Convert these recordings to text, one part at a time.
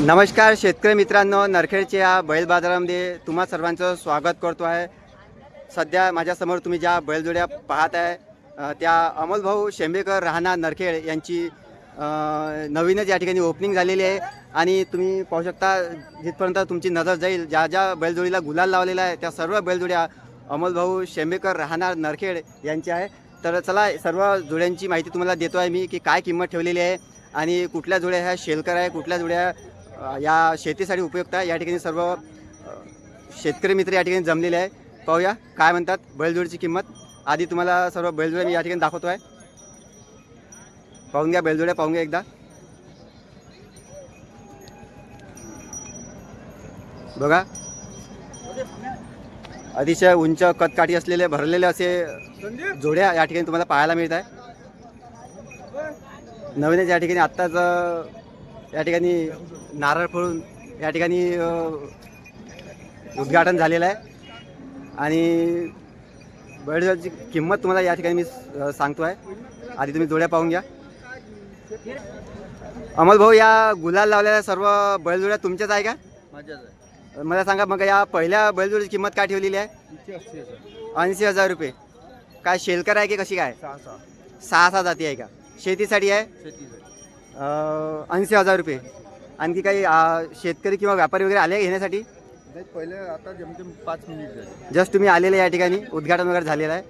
नमस्कार शेतकरी मित्रांनो नरखेडच्या या बैल बाजारामध्ये तुम्हा सर्वांचं स्वागत करतो आहे. सध्या माझ्यासमोर तुम्ही ज्या बैलजोड्या पाहत आहे त्या अमोल भाऊ शेंबेकर राहणार नरखेड यांची नवीनच या ठिकाणी ओपनिंग झालेली आहे. आणि तुम्ही पाहू शकता जिथपर्यंत तुमची नजर जाईल ज्या ज्या बैलजोडीला गुलाल लावलेला आहे त्या सर्व बैलजोड्या अमोल भाऊ शेंबेकर राहणार नरखेड यांच्या आहे. तर चला सर्व जोड्यांची माहिती तुम्हाला देतो आहे मी की काय किंमत ठेवलेली आहे आणि कुठल्या जोड्या ह्या शेलकर आहे कुठल्या जोड्या या शेतीसाठी उपयुक्त आहे. या ठिकाणी सर्व शेतकरी मित्र या ठिकाणी जमलेले आहे पाहूया काय म्हणतात. बैलजोडीची किंमत. आधी तुम्हाला सर्व बैलजोड्या मी या ठिकाणी दाखवतो आहे पाहून घ्या बैलजोड्या पाहून घ्या एकदा. बघा. अतिशय उंच कतकाठी असलेले भरलेले असे जोड्या या ठिकाणी तुम्हाला पाहायला मिळत आहे नवीनच या ठिकाणी आत्ताच या ठिकाणी नारळ फोडून या ठिकाणी उद्घाटन झालेलं आहे. आणि बैलजोडीची किंमत तुम्हाला या ठिकाणी मी सांगतो आहे आधी तुम्ही जोड्या पाहून घ्या. अमोल भाऊ या गुलाल लावलेल्या सर्व बैलजोड्या तुमच्याच आहे का? मला सांगा मग या पहिल्या बैलजोडीची किंमत काय ठेवलेली आहे? ऐंशी हजार रुपये. काय शेलकर आहे की कशी काय? सहा सहा. जाती आहे का? शेतीसाठी आहे? ऐंशी हजार रुपये. आणखी काही अ, शेतकरी किंवा व्यापारी वगैरे आले घेण्यासाठी? नाही पहिले आता जेमतेम पाच मिनिट झाले. जस्ट तुम्ही आलेले या ठिकाणी उद्घाटन वगैरे झालेलं आहे.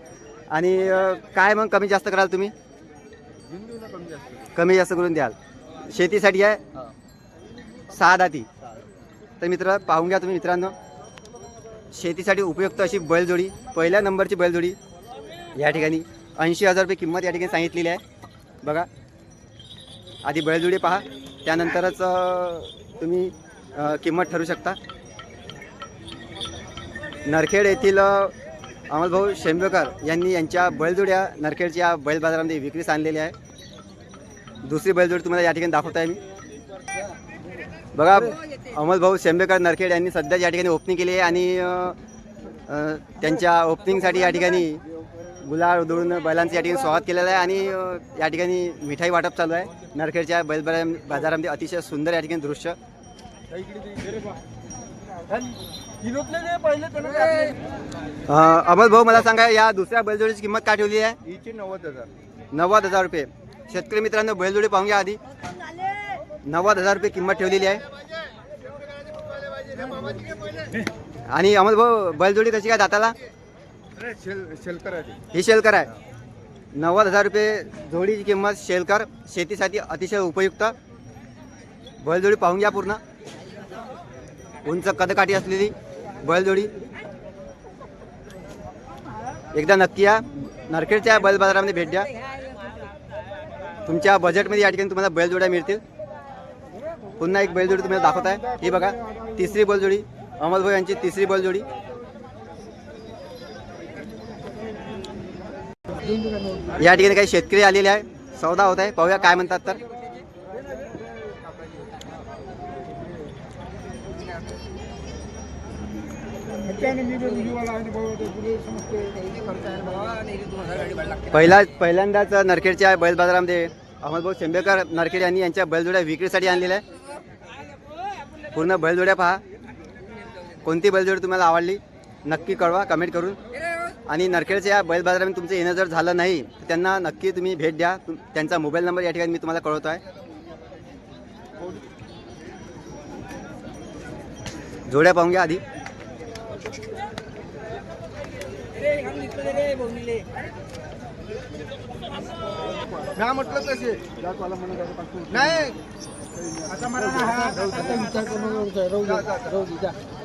आणि अ, काय मग कमी जास्त कराल तुम्ही? घेऊन देऊ ना कमी जास्त कमी जास्त करून द्याल. शेतीसाठी आहे? हां. सहा दाती. तर मित्र पाहून घ्या तुम्ही मित्रांनो. शेतीसाठी उपयुक्त अशी बैलजोडी पहिल्या नंबरची बैलजोडी या ठिकाणी. ऐंशी हजार रुपये किंमत या ठिकाणी सांगितलेली आहे. बघा. आधी बळजुडी पहा. त्यानंतरच तुम्ही किंमत ठरू शकता. नरखेड येथील अमलभाऊ शेंबेकर यांनी यांच्या बैलजोड्या नरखेडच्या बैल बाजारामध्ये विक्रीस आणलेली आहे. दुसरी बैलजोडी तुम्हाला या ठिकाणी दाखवत आहे मी. बघा अमलभाऊ शेंबेकर नरखेड यांनी सध्या या ठिकाणी ओपनिंग केली आहे आणि त्यांच्या ओपनिंगसाठी या ठिकाणी गुलाल उधळून बैलांचं या ठिकाणी स्वागत केलेलं आहे आणि या ठिकाणी मिठाई वाटप चालू आहे. नरखेडच्या बैल बाजार- बाजारामध्ये अतिशय सुंदर या ठिकाणी दृश्य. अमोल भाऊ मला सांगा या दुसऱ्या बैलजोडीची किंमत काय ठेवली आहे? हिची नव्वद हजार. नव्वद हजार रुपये. शेतकरी मित्रांनो बैलजोडी पाहून घ्या आधी. नव्वद हजार रुपये किंमत ठेवलेली आहे. आणि अमोल भाऊ बैलजोडी कशी काय दाताला? शेलकर आहे ही शेलकर आहे. नव्वद हजार रुपये जोडीची किंमत शेलकर शेतीसाठी अतिशय उपयुक्त. बैलजोडी पाहून घ्या पूर्ण. उंच कदकाठी असलेली बैलजोडी. एकदा नक्की या. नरखेडच्या बैल बाजारामध्ये भेट द्या. तुमच्या बजेटमध्ये या ठिकाणी तुम्हाला बैलजोड्या मिळतील. पुन्हा एक बैलजोडी तुम्हाला दाखवत आहे. ही बघा तिसरी बैलजोडी. अमोल यांची तिसरी बैलजोडी. या ठिकाणी काही शेतकरी आलेले आहे सौदा होत आहे. पाहूया काय म्हणतात तर. पहिला पहिल्यांदाच नरखेडच्या बैल बाजारामध्ये अहमदभाऊ शेंबेकर नरखेड यांनी यांच्या बैलजोड्या विक्रीसाठी आणलेल्या आहे पूर्ण बैलजोड्या पहा. कोणती बैलजोडी तुम्हाला आवडली? नक्की कळवा. कमेंट करून. आणि नरखेडच्या या बैल बाजारामध्ये तुमचं येणं जर झालं नाही तर त्यांना नक्की तुम्ही भेट द्या त्यांचा मोबाईल नंबर या ठिकाणी मी तुम्हाला कळवतो आहे जोड्या पाहून घ्या आधी म्या म्हटलं तसे नाही आता मला हा विचार करून.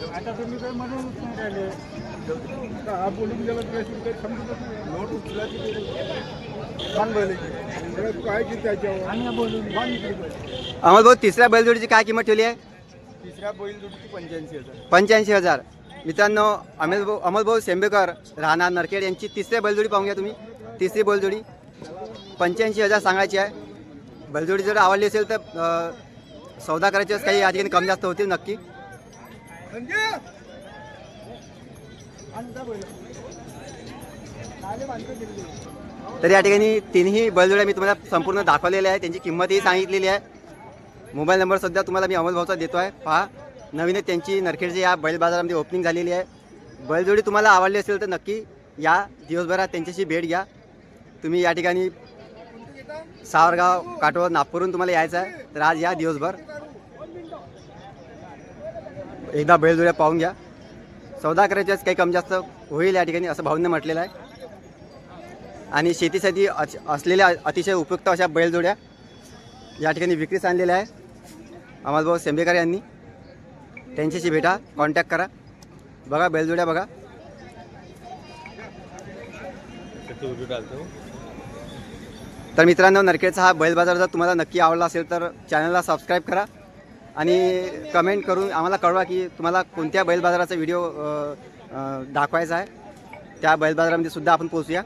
आता तुम्ही काही नाही राहिले हा बोलून गेला तर अशी काही समजतच नाही. नोट उचलायची काय की त्याच्यावर आणि बोलून छान इकडे बोल. अहमदभाऊ तिसऱ्या बैलजोडीची काय किंमत ठेवली आहे तिसऱ्या बैल जोडीची पंच्याऐंशी हजार पंच्याऐंशी हजार मित्रांनो अमोल भाऊ अमोलभाऊ शेंबेकर राहणार नरखेड. यांची तिसरी बैलजोडी पाहून घ्या तुम्ही. तिसरी बैलजोडी. पंच्याऐंशी हजार सांगायची आहे. बैलजोडी जर आवडली असेल तर सौदा करायचे काही या ठिकाणी कमी जास्त होतील नक्की. तर या ठिकाणी तिन्ही बैलजोड्या मी तुम्हाला संपूर्ण दाखवलेल्या आहे त्यांची किंमतही सांगितलेली आहे. मोबाईल नंबर सध्या तुम्हाला मी अमोल भाऊचा देतो आहे पहा. नवीन त्यांची. नरखेडची या बैल बाजारामध्ये ओपनिंग झालेली आहे. बैलजोडी तुम्हाला आवडली असेल तर नक्की या. दिवसभरात त्यांच्याशी भेट घ्या. तुम्ही या ठिकाणी सावरगाव काटोळ नागपूरहून तुम्हाला यायचं आहे. तर आज या दिवसभर. एकदा बैलजोड्या पाहून घ्या. चौदा करायच्याच काही कमी जास्त होईल या ठिकाणी असं भाऊंनी म्हटलेलं आहे. आणि शेतीसाठी अच- असलेल्या अतिशय उपयुक्त अशा बैलजोड्या या ठिकाणी विक्रीस आणलेल्या आहे. अमलभाऊ सेंबेकर यांनी. त्यांच्याशी भेटा कॉन्टॅक्ट करा. बघा बैलजोड्या बघा. तर मित्रांनो नरखेडचा हा बैल बाजार जर तुम्हाला नक्की आवडला असेल तर चॅनलला सबस्क्राईब करा. आणि कमेंट करून आम्हाला कळवा की तुम्हाला कोणत्या बैल बाजाराचा व्हिडिओ दाखवायचा आहे. त्या बैल बाजारामध्ये सुद्धा आपण पोहोचूया.